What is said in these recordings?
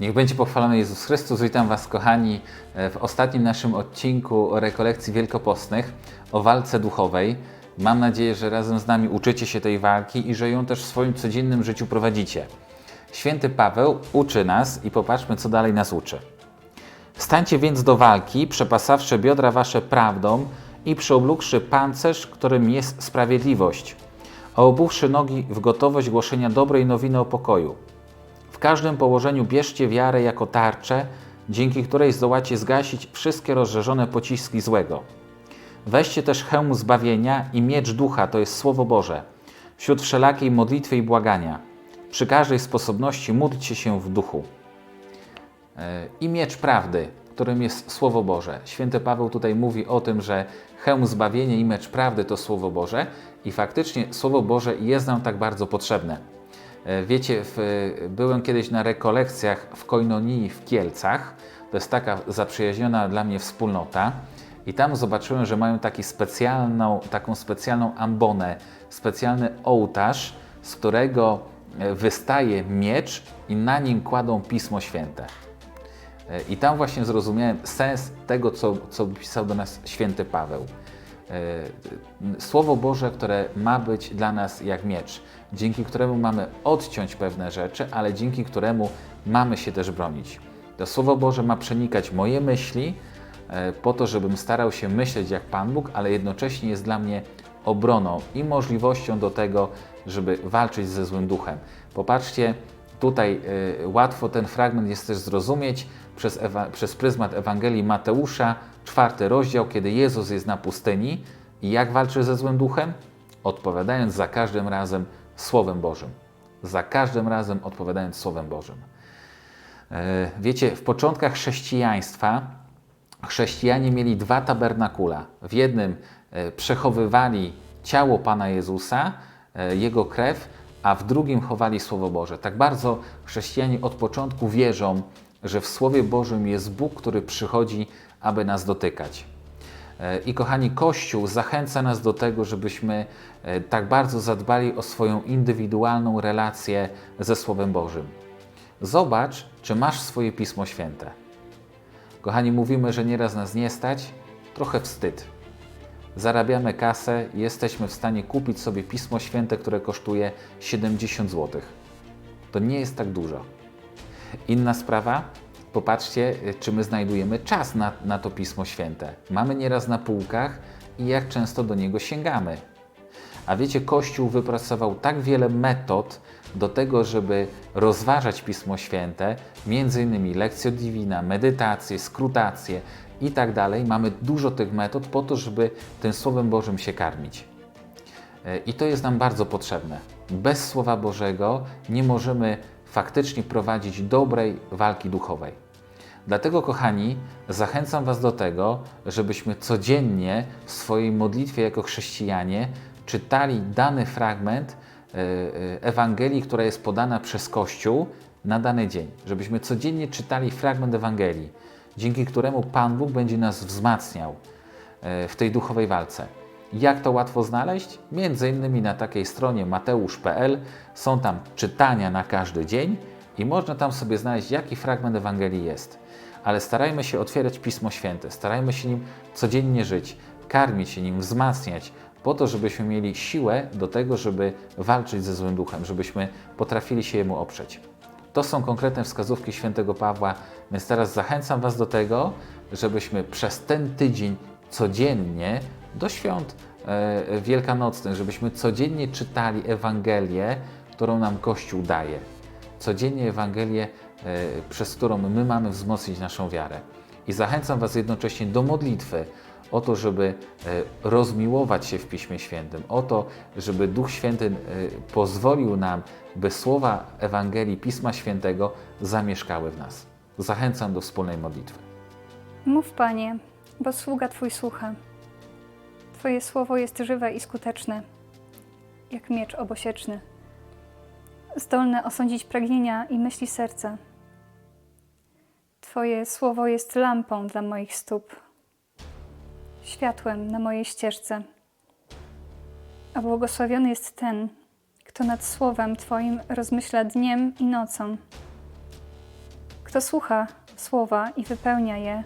Niech będzie pochwalony Jezus Chrystus. Witam Was, kochani, w ostatnim naszym odcinku o rekolekcji wielkopostnych, o walce duchowej. Mam nadzieję, że razem z nami uczycie się tej walki i że ją też w swoim codziennym życiu prowadzicie. Święty Paweł uczy nas i popatrzmy, co dalej nas uczy. Stańcie więc do walki, przepasawszy biodra wasze prawdą i przeoblókszy pancerz, którym jest sprawiedliwość, a obuwszy nogi w gotowość głoszenia dobrej nowiny o pokoju. Każdym położeniu bierzcie wiarę jako tarczę, dzięki której zdołacie zgasić wszystkie rozżerzone pociski złego. Weźcie też hełm zbawienia i miecz ducha, to jest Słowo Boże, wśród wszelakiej modlitwy i błagania. Przy każdej sposobności módlcie się w duchu. E, I miecz prawdy, którym jest Słowo Boże. Święty Paweł tutaj mówi o tym, że hełm zbawienia i miecz prawdy to Słowo Boże i faktycznie Słowo Boże jest nam tak bardzo potrzebne. E, Wiecie, w, byłem kiedyś na rekolekcjach w Koinonii w Kielcach. To jest taka zaprzyjaźniona dla mnie wspólnota. I tam zobaczyłem, że mają taki specjalną, taką specjalną ambonę, specjalny ołtarz, z którego e, wystaje miecz i na nim kładą Pismo Święte. E, I tam właśnie zrozumiałem sens tego, co, co pisał do nas święty Paweł. E, Słowo Boże, które ma być dla nas jak miecz, dzięki któremu mamy odciąć pewne rzeczy, ale dzięki któremu mamy się też bronić. To Słowo Boże ma przenikać moje myśli, e, po to, żebym starał się myśleć jak Pan Bóg, ale jednocześnie jest dla mnie obroną i możliwością do tego, żeby walczyć ze złym duchem. Popatrzcie, tutaj y, łatwo ten fragment jest też zrozumieć przez, ewa- przez pryzmat Ewangelii Mateusza, czwarty rozdział, kiedy Jezus jest na pustyni i jak walczy ze złym duchem? Odpowiadając za każdym razem Słowem Bożym. Za każdym razem odpowiadając Słowem Bożym. E, Wiecie, w początkach chrześcijaństwa chrześcijanie mieli dwa tabernakula. W jednym e, przechowywali ciało Pana Jezusa, e, Jego krew, a w drugim chowali Słowo Boże. Tak bardzo chrześcijanie od początku wierzą, że w Słowie Bożym jest Bóg, który przychodzi, aby nas dotykać. E, I kochani, Kościół zachęca nas do tego, żebyśmy e, tak bardzo zadbali o swoją indywidualną relację ze Słowem Bożym. Zobacz, czy masz swoje Pismo Święte. Kochani, mówimy, że nieraz nas nie stać, trochę wstyd. Zarabiamy kasę i jesteśmy w stanie kupić sobie Pismo Święte, które kosztuje 70 zł. To nie jest tak dużo. Inna sprawa, popatrzcie, y, czy my znajdujemy czas na, na to Pismo Święte. Mamy nieraz na półkach i jak często do niego sięgamy. A wiecie, Kościół wypracował tak wiele metod do tego, żeby rozważać Pismo Święte, między innymi lekcjo divina, medytacje, skrutacje i tak dalej. Mamy dużo tych metod po to, żeby tym Słowem Bożym się karmić. E, I to jest nam bardzo potrzebne. Bez Słowa Bożego nie możemy faktycznie prowadzić dobrej walki duchowej. Dlatego, kochani, zachęcam Was do tego, żebyśmy codziennie w swojej modlitwie jako chrześcijanie czytali dany fragment e, e, Ewangelii, która jest podana przez Kościół na dany dzień. Żebyśmy codziennie czytali fragment Ewangelii, dzięki któremu Pan Bóg będzie nas wzmacniał e, w tej duchowej walce. Jak to łatwo znaleźć? Między innymi na takiej stronie mateusz.pl są tam czytania na każdy dzień i można tam sobie znaleźć, jaki fragment Ewangelii jest. Ale starajmy się otwierać Pismo Święte, starajmy się nim codziennie żyć, karmić się nim, wzmacniać, po to, żebyśmy mieli siłę do tego, żeby walczyć ze złym duchem, żebyśmy potrafili się jemu oprzeć. To są konkretne wskazówki świętego Pawła, więc teraz zachęcam Was do tego, żebyśmy przez ten tydzień codziennie do świąt e, wielkanocnych, żebyśmy codziennie czytali Ewangelię, którą nam Kościół daje. Codziennie Ewangelię, e, przez którą my mamy wzmocnić naszą wiarę. I zachęcam Was jednocześnie do modlitwy, o to, żeby e, rozmiłować się w Piśmie Świętym, o to, żeby Duch Święty e, pozwolił nam, by słowa Ewangelii Pisma Świętego zamieszkały w nas. Zachęcam do wspólnej modlitwy. Mów, Panie, bo sługa Twój słucha. Twoje słowo jest żywe i skuteczne, jak miecz obosieczny, zdolne osądzić pragnienia i myśli serca. Twoje słowo jest lampą dla moich stóp, światłem na mojej ścieżce. A błogosławiony jest ten, kto nad słowem Twoim rozmyśla dniem i nocą, Kto słucha słowa i wypełnia je,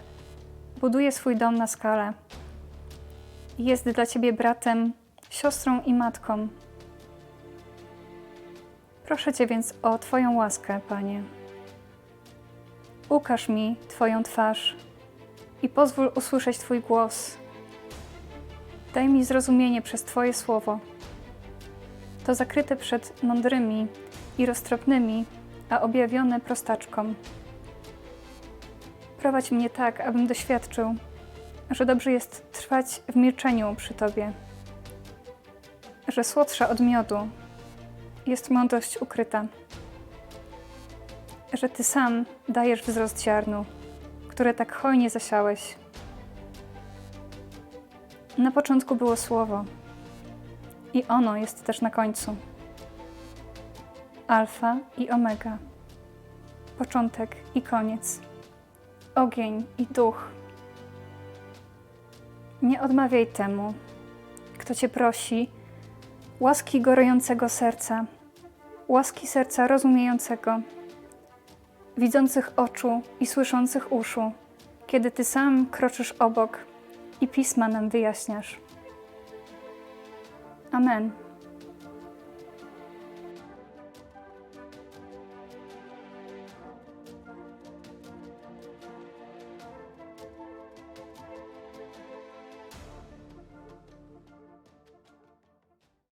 buduje swój dom na skale. Jest dla ciebie bratem, siostrą i matką. Proszę cię więc o Twoją łaskę, Panie. Ukaż mi Twoją twarz i pozwól usłyszeć Twój głos. Daj mi zrozumienie przez Twoje słowo. To zakryte przed mądrymi i roztropnymi, a objawione prostaczkom. Prowadź mnie tak, abym doświadczył, że dobrze jest trwać w milczeniu przy Tobie, że słodsza od miodu jest mądrość ukryta, że Ty sam dajesz wzrost ziarnu, które tak hojnie zasiałeś. Na początku było Słowo i ono jest też na końcu. Alfa i Omega, początek i koniec, ogień i duch. Nie odmawiaj temu, kto Cię prosi, łaski gorącego serca, łaski serca rozumiejącego, widzących oczu i słyszących uszu, kiedy Ty sam kroczysz obok i pisma nam wyjaśniasz. Amen.